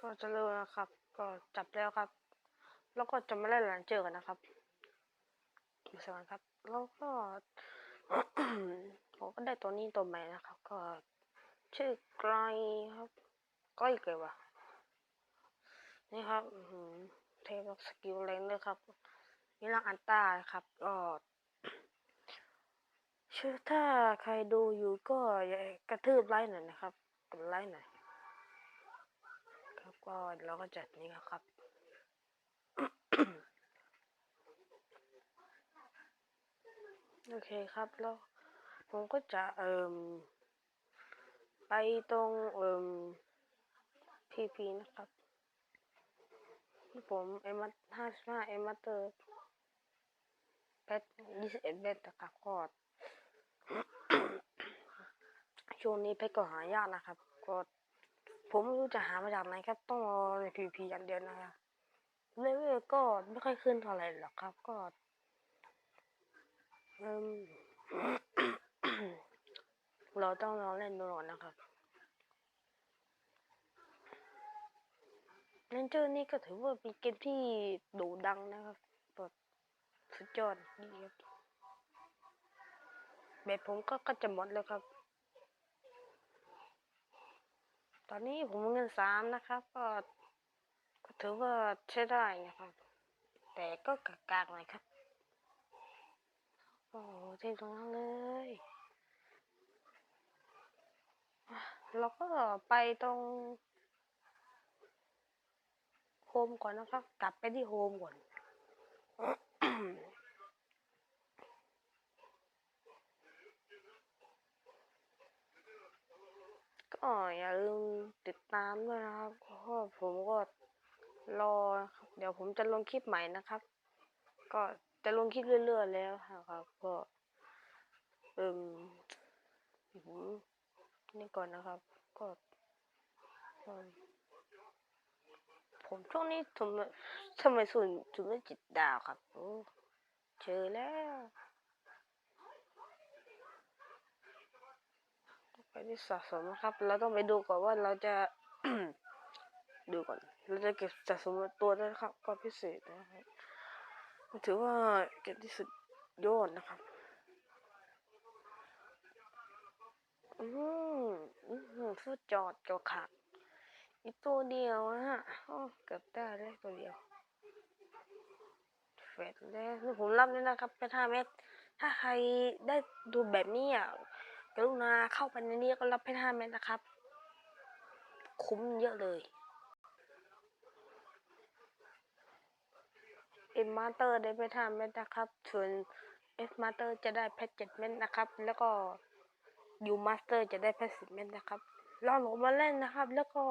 ก็จะเริ่มแล้วครับ ก็จับแล้วครับ แล้วก็จะมาเล่นหลังเจอกันนะครับสวัสดีครับ แล้วก็ผมก็ได้ตัวนี้ตัวใหม่นะครับ ก็ชื่อไกลครับก้อยเกยวะนี่ครับเทปสกิลเลนเลยครับนี่รังอันต้าครับก็ชื่อถ้าใครดูอยู่ก็อย่ากระทืบไลค์หน่อยนะครับกดไลค์หน่อย ก็เราก็จัดนี้ครับ โอเคครับแล้วผมก็จะเอ่มไปตรงเอ่มพีพีนะครับผมเอ็มห้าสิบห้าเอมมาเตอร์แบทยี่สิบเอ็ดแบทนะครับก็ช่วงนี้เพชรก็หายากนะครับ ก็ ผมไม่รู้จะหามาจากไหนครับต้องรอในพีพีอย่างเดียวนะครับเลเวลก็ไม่ค่อยขึ้นเท่าไหร่หรอกครับก็เอิ่มเราต้องลองเล่นดูก่อนนะครับเรนเจอร์นี่ก็ถือว่าเป็นเกมที่โด่งดังนะครับแบบสุดยอดดีครับแบบผมก็ก็จะหมดแล้วครับ ตอนนี้ผมเงินสามนะครับ ก็ก็ถือว่าใช้ได้นะครับ แต่ก็กากๆหน่อยครับ โอ้โหเท่ตรงนั้นเลยเราก็ไปตรงโฮมก่อนนะครับ กลับไปที่โฮมก่อน ก็อย่าลืมติดตามด้วยนะครับเพราะผมก็รอครับเดี๋ยวผมจะลงคลิปใหม่นะครับ ก็จะลงคลิปเรื่อยๆแล้วครับ ก็เอืมผมนี่ก่อนนะครับ ก็ผมช่วงนี้ทำไมทำไมส่วนถึงได้จิตดาวครับเจอแล้ว ไปที่สะสมนะครับ เราต้องไปดูก่อนว่าเราจะ ดูก่อน เราจะเก็บสะสมตัวได้ครับก็พิเศษนะครับถือว่าเก็บที่สุดยอดนะครับ อืมอืมฟูดจอดจอขาดอีกตัวเดียวอะฮะโอ้เกือบได้เลยตัวเดียวเฟดแล้วผมรับเลยนะครับเป็นห้าเมตรถ้าใครได้ดูแบบนี้อะ กรุณาเข้าไปในนี้ก็รับเพชรห้าเมตรนะครับ คุ้มเยอะเลย เอ็มมาสเตอร์ได้เพชรห้าเมตรนะครับ ส่วนเอฟมาสเตอร์จะได้เพชรเจ็ดเม็ดนะครับ แล้วก็ยูมาสเตอร์จะได้เพชรสิบเม็ดนะครับลองลงมาเล่นนะครับ แล้วก็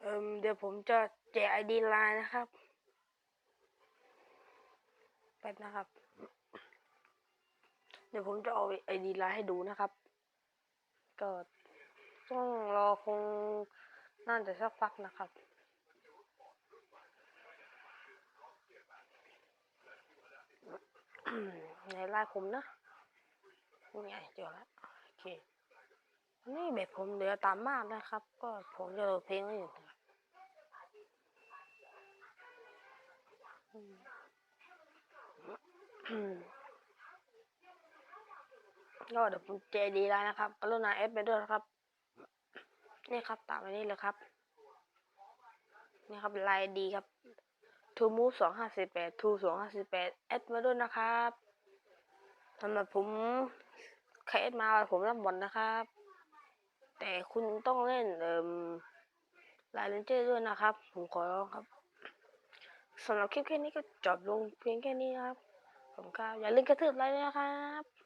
เอ่มเดี๋ยวผมจะแจกไอดีไลน์นะครับไปนะครับ เดี๋ยวผมจะเอาไอดีไลน์ให้ดูนะครับ ก็ต้องรอคงน่าจะสักพักนะครับในไลน์ผมนะนี่ไงเจอแล้วโอเคนี่แบบผมเหลือตามมากนะครับ ก็ผมจะโหลดเพลงไว้อยู่นะครับอืมอืม ก็เดี๋ยวผมเจดีแล้วนะครับกรุณาเอฟไปด้วยครับ นี่ครับตามไปนี่เลยครับ นี่ครับไลน์ดีครับทูมูสองห้าสี่แปดทูสองห้าสี่แปดเอดมาด้วยนะครับสำหรับผมใครเอดมาผมรับบอลนะครับ แต่คุณต้องเล่นเอ่มลายเลนเจอร์ด้วยนะครับ ผมขอร้องครับสำหรับคลิปแค่นี้ก็จบลงเพียงแค่นี้นะครับผมครับอย่าลืมกระทืบไลค์ด้วยนะครับ